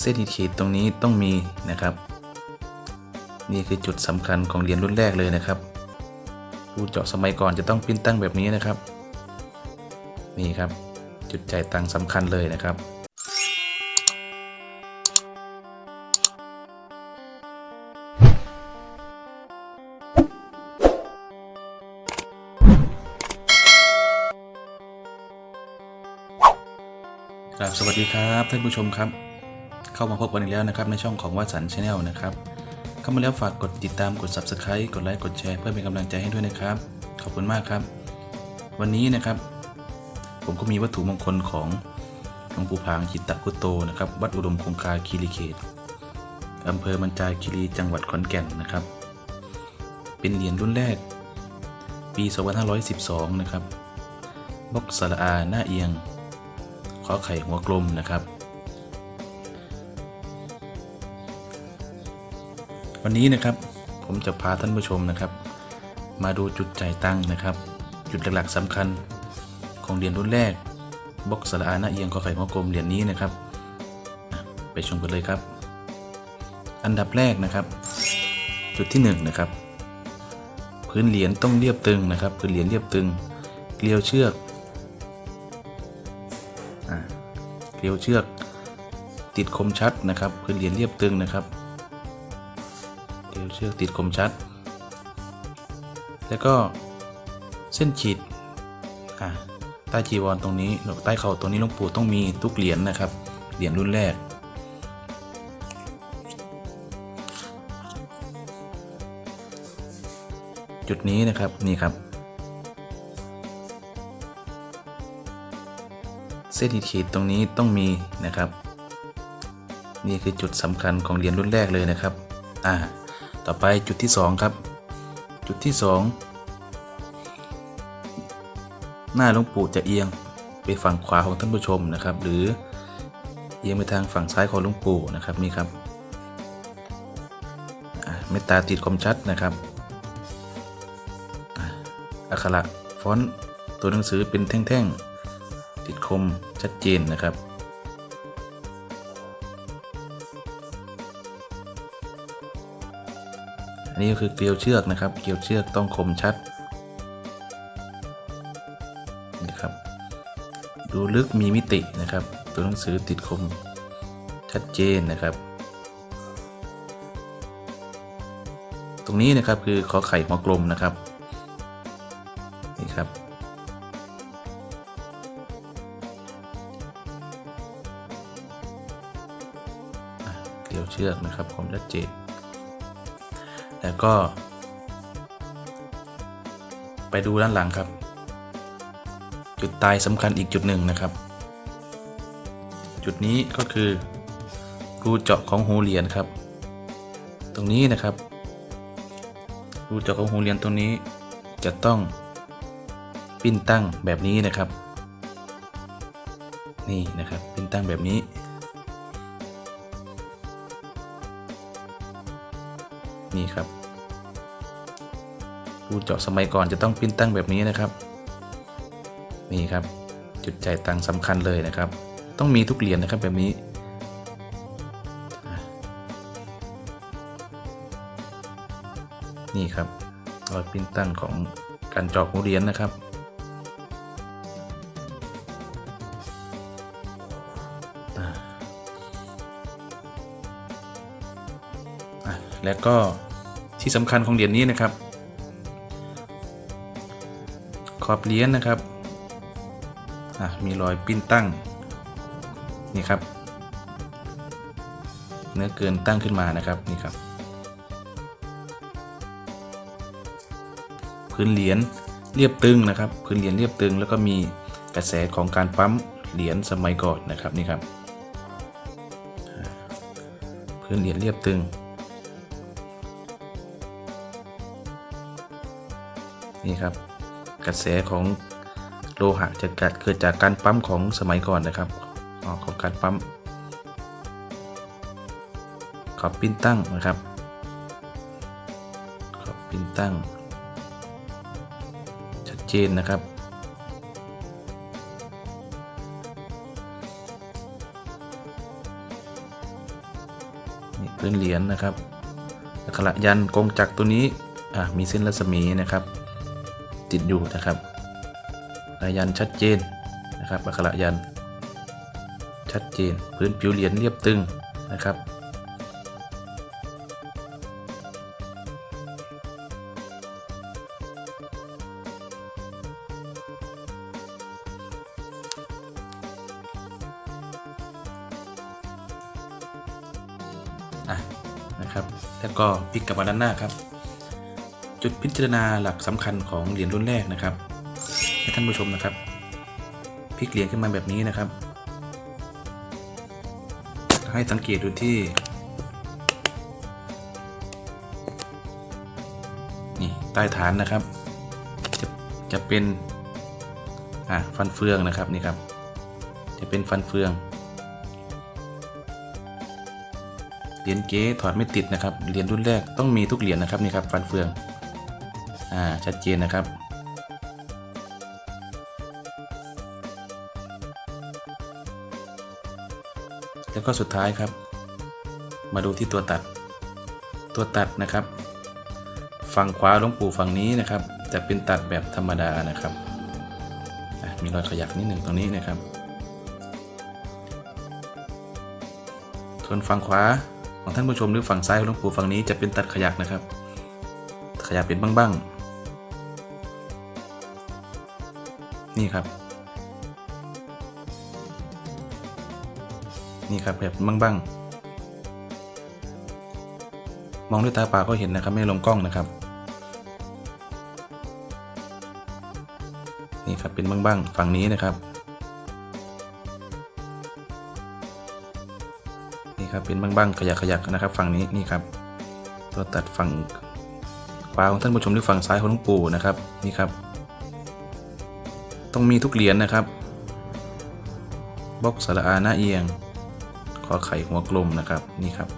เส้นขีดตรงนี้ต้องมีนะครับ นี่คือจุดสำคัญของเหรียญรุ่นแรกเลยนะครับรูเจาะสมัยก่อนจะต้องปิ้นตั้งแบบนี้นะครับ นี่ครับจุดจ่ายตังค์สำคัญเลยนะครับครับสวัสดีครับท่านผู้ชมครับ เข้ามาพบกันอีกแล้วนะครับในช่องของวัสันชาแนลนะครับเข้ามาแล้วฝากกดติดตามกด Subscribe กดไลค์กดแชร์เพื่อเป็นกำลังใจให้ด้วยนะครับ ขอบคุณมากครับ วันนี้นะครับ ผมก็มีวัตถุมงคลของหลวงปู่พางจิตตคุโตนะครับวัดอุดมคงคาคีรีเขตอำเภอมันจาคีรีจังหวัดขอนแก่นนะครับ เป็นเหรียญรุ่นแรก ปี 2512 นะครับบล็อกสระอาหน้าเอียง ขอไข่หัวกลมนะครับ วันนี้นะครับผมจะพาท่านผู้ชมนะครับ มาดูจุดจ่ายตังค์นะครับ จุดหลักๆสำคัญของเหรียญรุ่นแรกบล็อกสระอาหน้าเอียงขอไข่หัวกลมเหรียญนี้นะครับ ไปชมกันเลยครับ อันดับแรกนะครับ จุดที่หนึ่งนะครับพื้นเหรียญต้องเรียบตึงนะครับพื้นเหรียญเรียบตึงเกลียวเชือกอเกลียวเชือก ติดคมชัดนะครับ พื้นเหรียญเรียบตึงนะครับ ชือกติดคมชัด แล้วก็เส้นขีดอ่าใต้จีวรตรงนี้ใต้เข่าตรงนี้หลวงปู่ต้องมีทุกเหรียญนะครับ เหรียญรุ่นแรก จุดนี้นะครับนี่ครับ เส้นขีดตรงนี้ต้องมีนะครับ นี่คือจุดสำคัญของเหรียญรุ่นแรกเลยนะครับ อ่า ต่อไปจุดที่ 2 ครับ จุดที่ 2 หน้าหลวงปู่จะเอียงไปฝั่งขวาของท่านผู้ชมนะครับ หรือเอียงไปทางฝั่งซ้ายของหลวงปู่นะครับนี่ครับอ่าเมตตาติดคมชัดนะครับอักขระฟอนต์ตัวหนังสือเป็นแท่งๆ ติดคมชัดเจนนะครับ นี้ก็คือเกลียวเชือกนะครับ เกลียวเชือกต้องคมชัดนะครับ ดูลึกมีมิตินะครับ ตัวหนังสือติดคมชัดเจนนะครับ ตรงนี้นะครับคือขอไข่หัวกลมนะครับนี่ครับเกลียวเชือกนะครับผมชัดเจน แล้วก็ ไปดูด้านหลังครับ จุดตายสำคัญอีกจุดหนึ่งนะครับ จุดนี้ก็คือรูเจาะของหูเหรียญครับ ตรงนี้นะครับ รูเจาะของหูเหรียญตรงนี้จะต้องปิ้นตั้งแบบนี้นะครับ นี่นะครับ ปิ้นตั้งแบบนี้ นี่ครับรูเจาะสมัยก่อนจะต้องปิ้นตั้งแบบนี้นะครับ นี่ครับจุดจ่ายตังค์สำคัญเลยนะครับ ต้องมีทุกเหรียญนะครับแบบนี้นี่ครับรอยปิ้นตั้งของการเจาะหูเหรียญนะครับ แล้วก็ที่สำคัญของเหรียญนี้นะครับ ขอบเหรียญนะครับมีรอยปิ้นตั้งนี่ครับ เนื้อเกินตั้งขึ้นมานะครับนี่ครับ พื้นเหรียญเรียบตึงนะครับ พื้นเหรียญเรียบตึง แล้วก็มีกระแสของการปั๊มเหรียญสมัยก่อนนะครับนี่ครับ พื้นเหรียญเรียบตึง นี่ครับ กระแสของโลหะจะเกิดเกิดจากการปั๊มของสมัยก่อนนะครับออกของการปั๊มขอบปิ้นตั้งนะครับ ขอบปิ้นตั้ง ชัดเจนนะครับ นี่พื้นเหรียญนะครับอักระยันกงจักรตัวนี้อะมีเส้นรัศมีนะครับ ติดอยู่นะครับลายยันชัดเจนนะครับอักขระยัน ชัดเจนพื้นผิวเหรียญเรียบตึงนะครับ อะนะครับ แล้วก็พลิกกลับมาด้านหน้าครับ จุดพิจารณาหลักสำคัญของเหรียญรุ่นแรกนะครับให้ท่านผู้ชมนะครับพลิกเหรียญขึ้นมาแบบนี้นะครับ ให้สังเกตดูที่นี่ใต้ฐานนะครับจะจะเป็นอะฟันเฟืองนะครับนี่ครับ จะเป็นฟันเฟืองเหรียญเก๊ถอดไม่ติดนะครับเหรียญรุ่นแรกต้องมีทุกเหรียญนะครับนี่ครับฟันเฟือง อ่าชัดเจนนะครับแล้วก็สุดท้ายครับ มาดูที่ตัวตัด ตัวตัดนะครับ ฝั่งขวาหลวงปู่ฝั่งนี้นะครับ จะเป็นตัดแบบธรรมดานะครับมีรอยขยักนิดหนึ่งตรงนี้นะครับส่วนฝั่งขวาของท่านผู้ชมหรือฝั่งซ้ายของหลวงปู่ฝั่งนี้จะเป็นตัดขยักนะครับ ขยับเป็นบ้างๆ นี่ครับ นี่ครับแบบบ้างๆมองด้วยตาเปล่าก็เห็นนะครับไม่ลงกล้องนะครับ นี่ครับเป็นบ้างๆฝั่งนี้นะครับ นี่ครับเป็นบ้างๆขยักขยักนะครับ ฝั่งนี้นี่ครับตัวตัดฝั่งขวาของท่านผู้ชมหรือฝั่งซ้ายของหลวงปู่นะครับนี่ครับ ต้องมีทุกเหรียญนะครับบล็อกสระอาหน้าเอียง ขอไข่หัวกลมนะครับนี่ครับ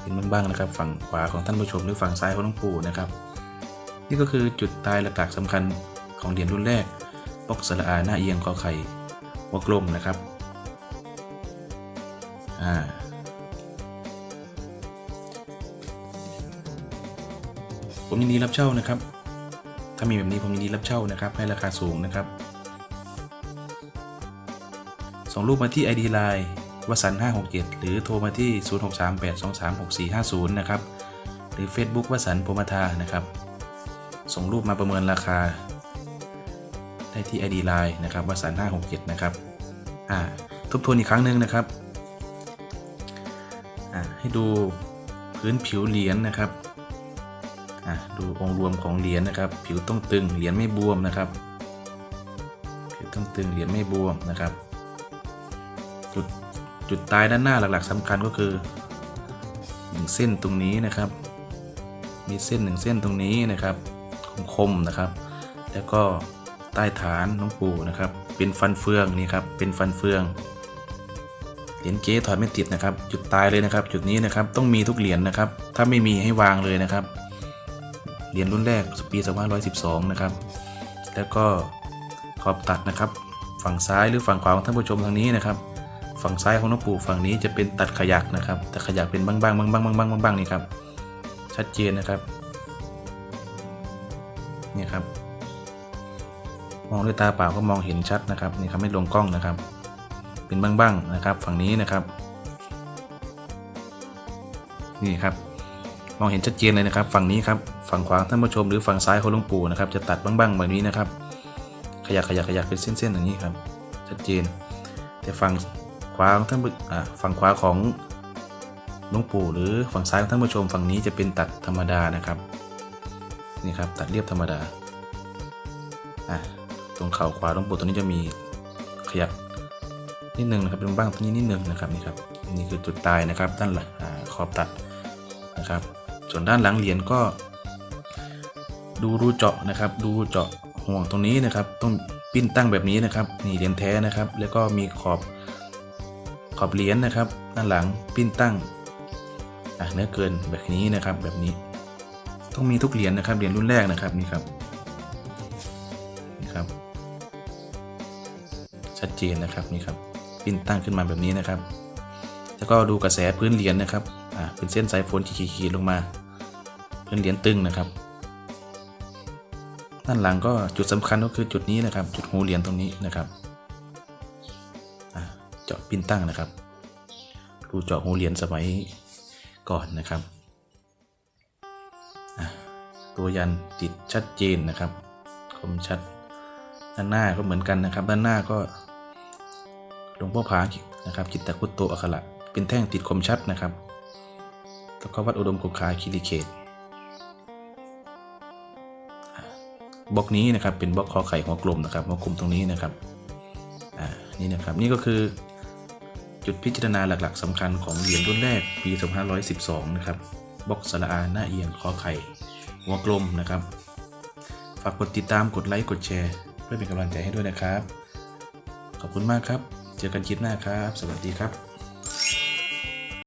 เป็นบ้างๆนะครับ ฝั่งขวาของท่านผู้ชมหรือฝั่งซ้ายของหลวงปู่นะครับ นี่ก็คือจุดตายหลักๆสำคัญของเหรียญรุ่นแรกบล็อกสระอาหน้าเอียงขอไข่หัวกลมนะครับอ่าผมยินดีรับเช่านะครับ ถ้ามีแบบนี้ผมยินดีรับเช่านะครับ ให้ราคาสูงนะครับ ส่งรูปมาที่ ID Line วสัน567 หรือโทรมาที่ 0638236450 นะครับ หรือ Facebook วสันพรหมทานะครับ ส่งรูปมาประเมินราคา ได้ที่ ID Line นะครับวสัน567 นะครับ อ่า ทบทวนอีกครั้งหนึ่งนะครับ อ่า ให้ดูพื้นผิวเหรียญนะครับ ดูองค์รวมของเหรียญนะครับ ผิวต้องตึงเหรียญไม่บวมนะครับ ผิวต้องตึงเหรียญไม่บวมนะครับ จุดจุดตายด้านหน้าหลักๆสำคัญก็คือหนึ่งเส้นตรงนี้นะครับ มีเส้นหนึ่งเส้นตรงนี้นะครับ คมๆนะครับ แล้วก็ใต้ฐานหลวงปู่นะครับ เป็นฟันเฟืองนี่ครับ เป็นฟันเฟืองเหรียญเก๊ถอดไม่ติดนะครับ จุดตายเลยนะครับ จุดนี้นะครับต้องมีทุกเหรียญนะครับ ถ้าไม่มีให้วางเลยนะครับ เหรียญรุ่นแรกปี2512 นะครับ แล้วก็ขอบตัดนะครับ ฝั่งซ้ายหรือฝั่งขวาของท่านผู้ชมทางนี้นะครับ ฝั่งซ้ายของหลวงปู่ฝั่งนี้จะเป็นตัดขยักนะครับแต่ขยักเป็นบ้างๆบ้างๆบ้างๆบ้างๆบ้างๆนี่ครับ ชัดเจนนะครับนี่ครับ มองด้วยตาเปล่าก็มองเห็นชัดนะครับนี่ครับไม่ลงกล้องนะครับ เป็นบ้างๆนะครับ ฝั่งนี้นะครับ นี่ครับ มองเห็นชัดเจนเลยนะครับ ฝั่งนี้ครับ ฝั่งขวาท่านผู้ชมหรือฝั่งซ้ายของหลวงปู่นะครับจะตัดบ้างๆแบบนี้นะครับ ขยักขยักขยักเป็นเส้นๆอย่างนี้ครับชัดเจน แต่ฝั่งขวาของท่านผู้อ่าฝั่งขวาของหลวงปู่หรือฝั่งซ้ายของท่านผู้ชม ฝั่งนี้จะเป็นตัดธรรมดานะครับนี่ครับตัดเรียบธรรมดาอะตรงเข่าขวาหลวงปู่ตัวนี้จะมีขยับนิดนึงนะครับเป็นบ้างตรงนี้นิดนึงนะครับนี่ครับนี่คือจุดตายนะครับด้านหลังอ่าขอบตัดนะครับ ส่วนด้านหลังเหรียญก็ ดูรูเจาะนะครับ ดูเจาะห่วงตรงนี้นะครับ ต้องปิ้นตั้งแบบนี้นะครับ นี่เหรียญแท้นะครับ แล้วก็มีขอบขอบเหรียญนะครับด้านหลังปิ้นตั้งอะเนื้อเกินแบบนี้นะครับ แบบนี้ ต้องมีทุกเหรียญนะครับเหรียญรุ่นแรกนะครับนี่ครับนี่ครับ ชัดเจนนะครับนี่ครับ ปิ้นตั้งขึ้นมาแบบนี้นะครับ แล้วก็ดูกระแสพื้นเหรียญนะครับอ่าเป็นเส้นสายฝนขีดๆลงมา พื้นเหรียญตึงนะครับ ด้านหลังก็จุดสำคัญก็คือจุดนี้นะครับ จุดหูเหรียญตรงนี้นะครับเจาะปิ้นตั้งนะครับดูเจาะหูเหรียญสมัยก่อนนะครับตัวยันติดชัดเจนนะครับ คมชัดด้านหน้าก็เหมือนกันนะครับ ด้านหน้าก็หลวงพ่อผานะครับจิตตะคุตโตอัคระเป็นแท่งติดคมชัดนะครับแล้วก็วัดอุดมคงคาคิริเขต บล็อกนี้นะครับเป็นบล็อกคอไข่หัวกลมนะครับหัวกลมตรงนี้นะครับอ่านี่นะครับนี่ก็คือจุดพิจารณาหลักๆสำคัญของเหรียญรุ่นแรกปี 2512 นะครับบล็อกสระอาหน้าเอียงคอไข่หัวกลมนะครับ ฝากกดติดตามกดไลค์กดแชร์เพื่อเป็นกำลังใจให้ด้วยนะครับ ขอบคุณมากครับ เจอกันคลิปหน้าครับ สวัสดีครับ